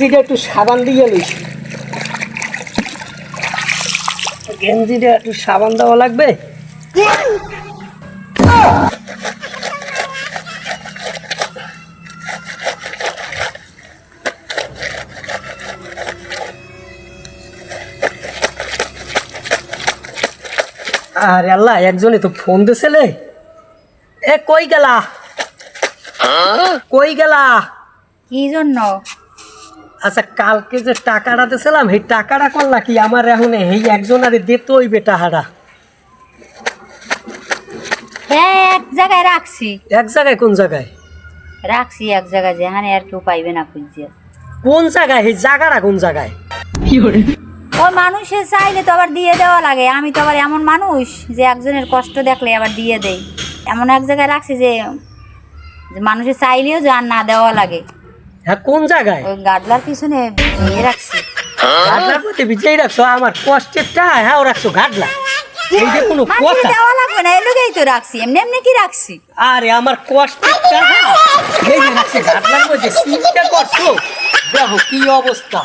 গেঞ্জিটা একটু সাবান দিয়ে লইস। গেঞ্জিটা একটু সাবান দেওয়া লাগবে? আরে আল্লাহ একজনে তো ফোন দিছিলে এ কই গেলা? কই গেলা? কি জন্য? আচ্ছা কালকে যে টাকাটা দিয়েছিলাম সেই টাকাটা করলা কি? আমার এখন এই একজন আরে দিত ওই বেটাহারা হ্যাঁ এক জায়গায় রাখছি। এক জায়গায় কোন জায়গায়? রাখছি এক জায়গায় যেখানে আর কেউ পাইবে না খুঁজছে কোন জায়গায়? এই জায়গাটা কোন জায়গায়? ওই মানুষের চাইলে তো আবার দিয়ে দেওয়া লাগে। আমি তো আবার এমন মানুষ যে একজনের কষ্ট দেখলে আবার দিয়ে দেই। এমন এক জায়গায় রাখছি যে যে মানুষের চাইলেও যে আর না দেওয়া লাগে। হ্যাঁ কোন জায়গায়? ওই গাডলার পিছনে রাখছি। প্রতি বিজয় রাখছো? আমার কষ্টের টাকা হ্যাঁ ও রাখছো ঘাটলা এই যে কোনো মানুষের কথা। দেওয়া লাগবে না এলুকেই তো রাখছি এমনি এমনি কি রাখছি? আরে আমার কষ্টের টাকা এই যে রাখছে মধ্যে চিন্তা করছ? দেখো কি অবস্থা।